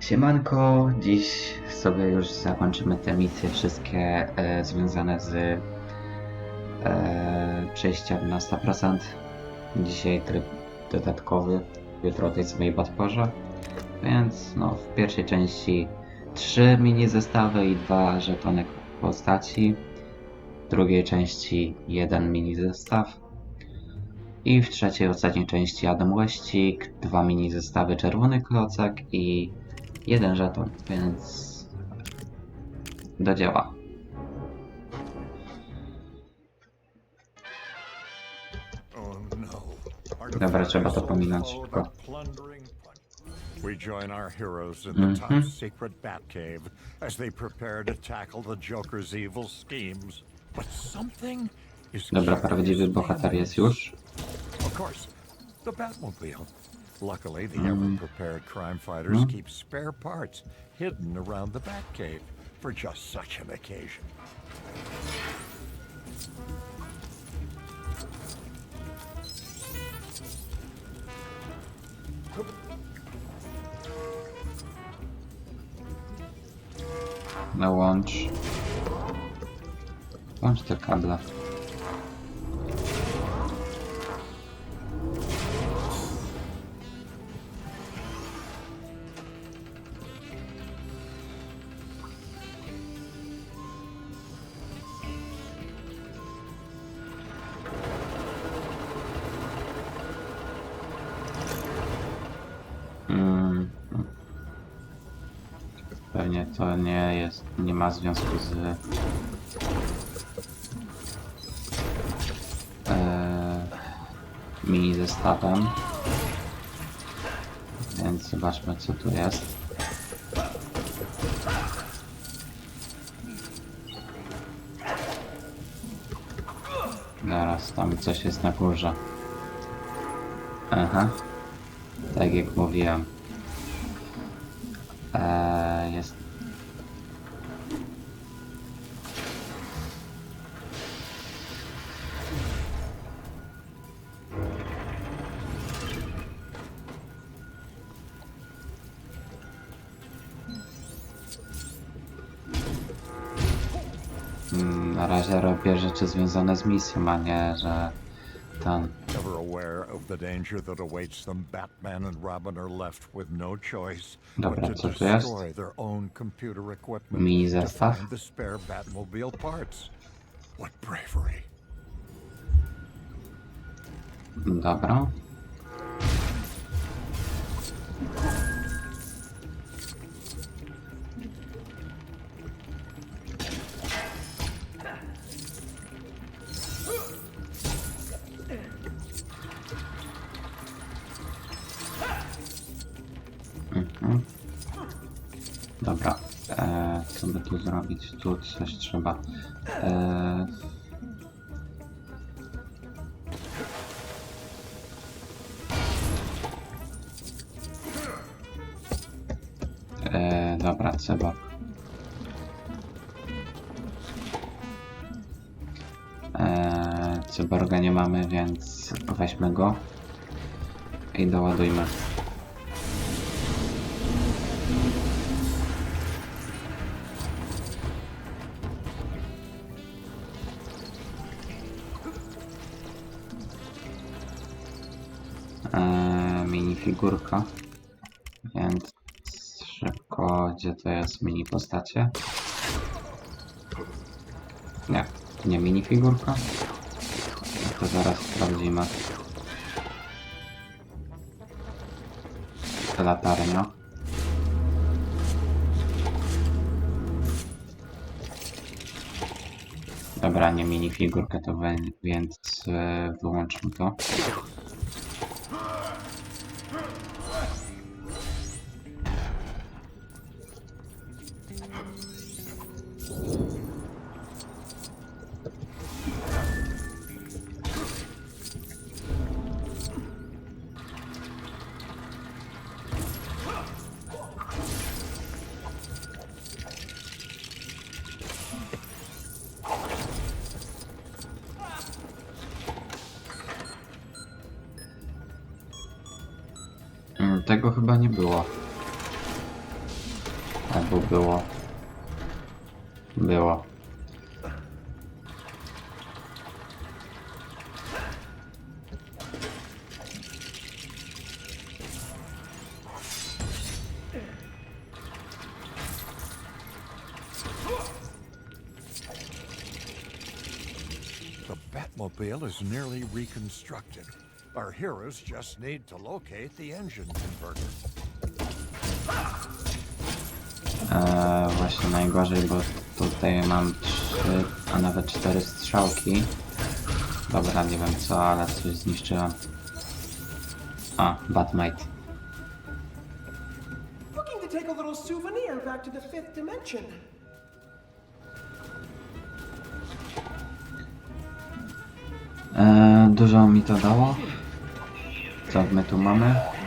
Siemanko, dziś sobie już zakończymy te misje wszystkie e, związane z e, przejściem na 100%. Dzisiaj tryb dodatkowy, jutro tej samej podporze. Więc no, w pierwszej części trzy mini zestawy i dwa żetony postaci. W drugiej części jeden mini zestaw. I w trzeciej, ostatniej części Adam Łeścik, dwa mini zestawy Czerwony Klocek i jeden żeton, więc do dzieła. Dobra, trzeba to pominąć szybko. We join our heroes in the Mhm. top secret Batcave as they prepare to tackle the Joker's evil schemes. But something is Dobra, prawdziwy bohater jest już. Of course, the Batmobile. Luckily, the Mm. ever-prepared crime fighters Mm. keep spare parts hidden around the Batcave for just such an occasion. No łącz. Łącz te kable. To nie jest, nie ma związku z e, mini zestawem. Więc zobaczmy co tu jest. Zaraz, tam coś jest na górze. Aha. Tak jak mówiłem. Razie robię rzeczy związane z misją, a nie, że ten. Ever aware of the danger that awaits them, Batman and Robin are left with no choice Dobra, but to co tu jest? destroy their own computer equipment Mini to zestaw. find the spare Batmobile parts. What bravery! Dobra. Dobra, cyborg. E, cyborga nie mamy, więc weźmy go i doładujmy. E, minifigurka. Gdzie to jest mini postacie? Nie, to nie minifigurka. To zaraz sprawdzimy. Latarnia. Dobra, nie minifigurkę to więc e, wyłączmy to. Tego chyba nie było. Albo było. Było. The Batmobile is nearly reconstructed. Our heroes just need to locate the engine converter. Eee, właśnie najgorzej, bo tutaj mam trzy, a nawet cztery strzałki. Dobra, nie wiem co, ale coś zniszczyłem. A, Batmite. Looking to take a little souvenir back to the fifth dimension. Eee, dużo mi to dało. Co my tu mamy?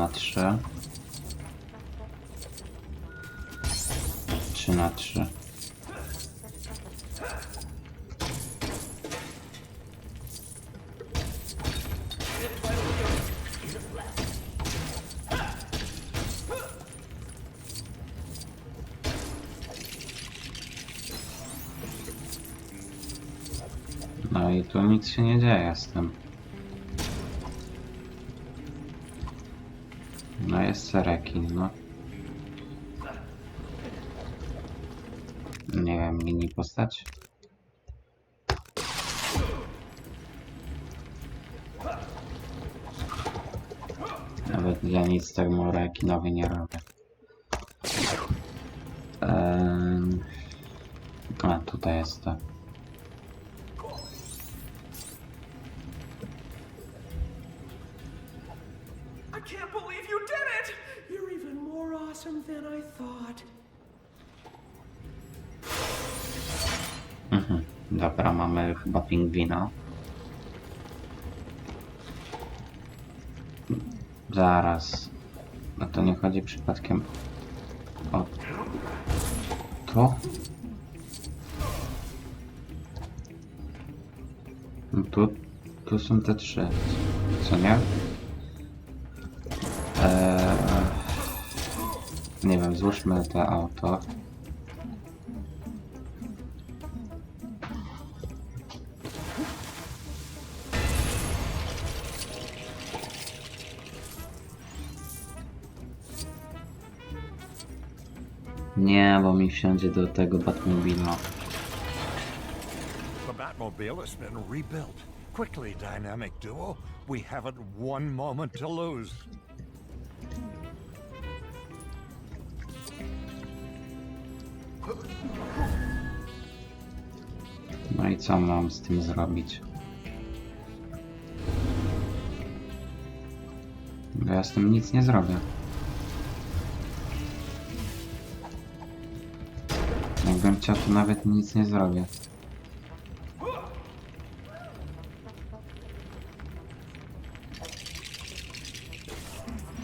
Na trzy. Trzy na trzy. No i tu nic się nie dzieje z tym. Rekin, no. Nie wiem, mini postać. Nawet ja nic temu rekinowi nie robię. Ehm... A, tutaj jest to. Dobra, mamy chyba pingwina. Zaraz. No to nie chodzi przypadkiem o to? No tu, tu są te trzy, co nie? Eee, nie wiem, złóżmy te auto. Nie, bo mi wsiądzie do tego Batmobila. The Batmobile has been rebuilt. Quickly, dynamic duo. We haven't one moment to lose. No i co mam z tym zrobić? Ja z tym nic nie zrobię. Chciał, to nawet nic nie zrobię.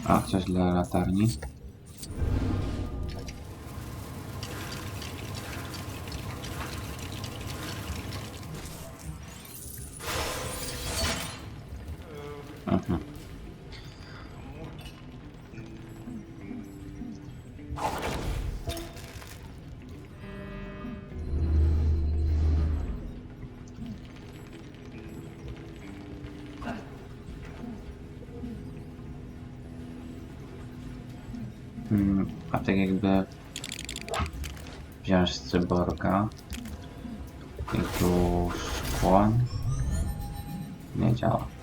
A, coś dla latarni. Aha. Tak jakby wziąć cyborga i tu szkło nie działa.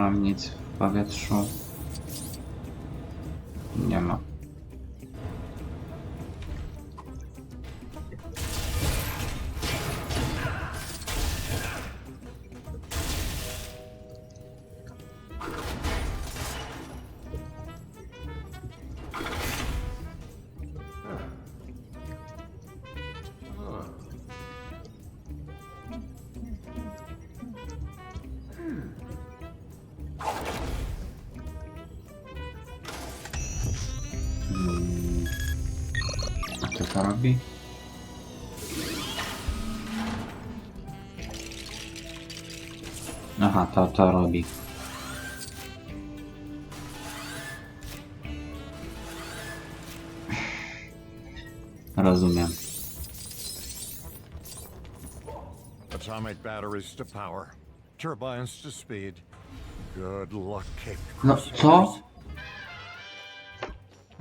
Mam nic w powietrzu. Co? Aha, to to robi. Rozumiem. Atomic batteries to power. Turbines to speed. Good luck, Cape No Crusaders. co?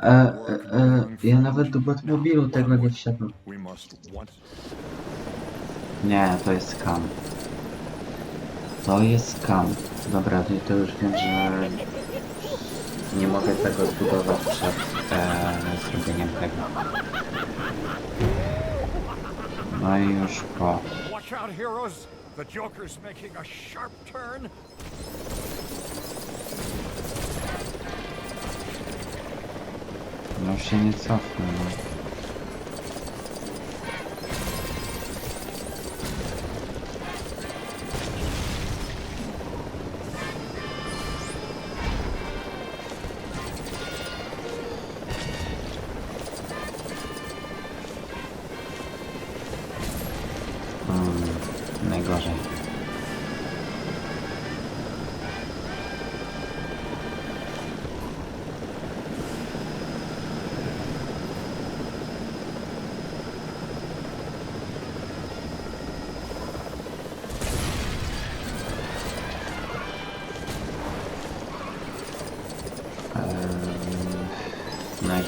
E, e, e, ja nawet do Batmobilu tego nie once Nie, to jest skam. To jest skam. Dobra, to, to już wiem, że nie mogę tego zbudować przed e, zrobieniem tego. No i już po. Watch out, heroes! The Joker's making a sharp turn. No już się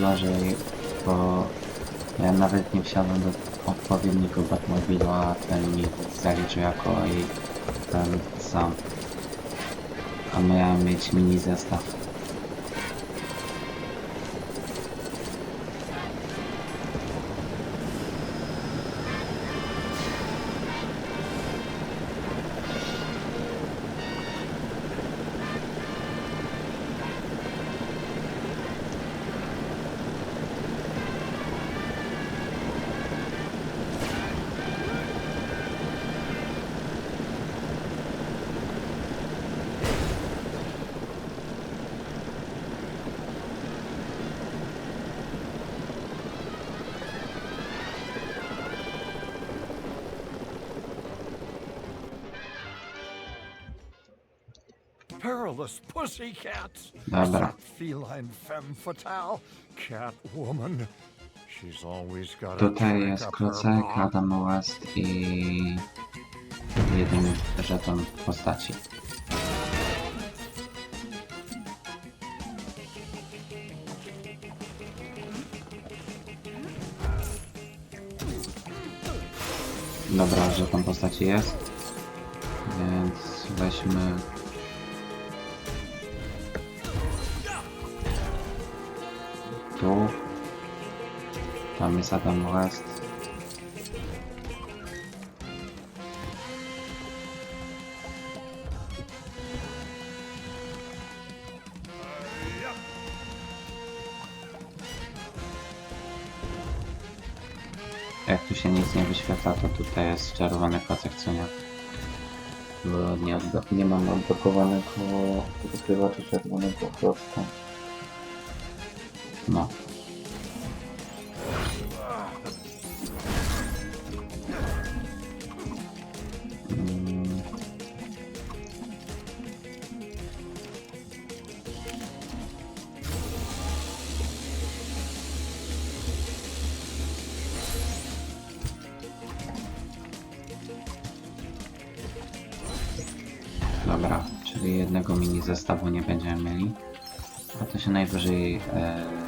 Najgorzej, bo ja nawet nie wsiadłem do odpowiedniego Batmobilu, a ten mi zaliczył jako i ten sam. A miałem mieć mini zestaw. Perilous pussycats. Dobra. Feline femme fatale. Catwoman. She's always got Tutaj jest Klocek. Adam West i jeden żeton postaci. Dobra, żeton postaci jest, więc weźmy tu. Tam jest Adam West. Jak tu się nic nie wyświetla, to tutaj jest czerwony kocek, co nie? Bo nie, nie mam odblokowanego wykrywacza czerwonego klocka. No. Dobra, czyli jednego mini zestawu nie będziemy mieli. A to się najwyżej e,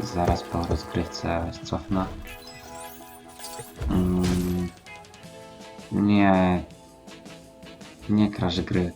zaraz po rozgrywce cofnę. Mm, nie. Nie krasz gry.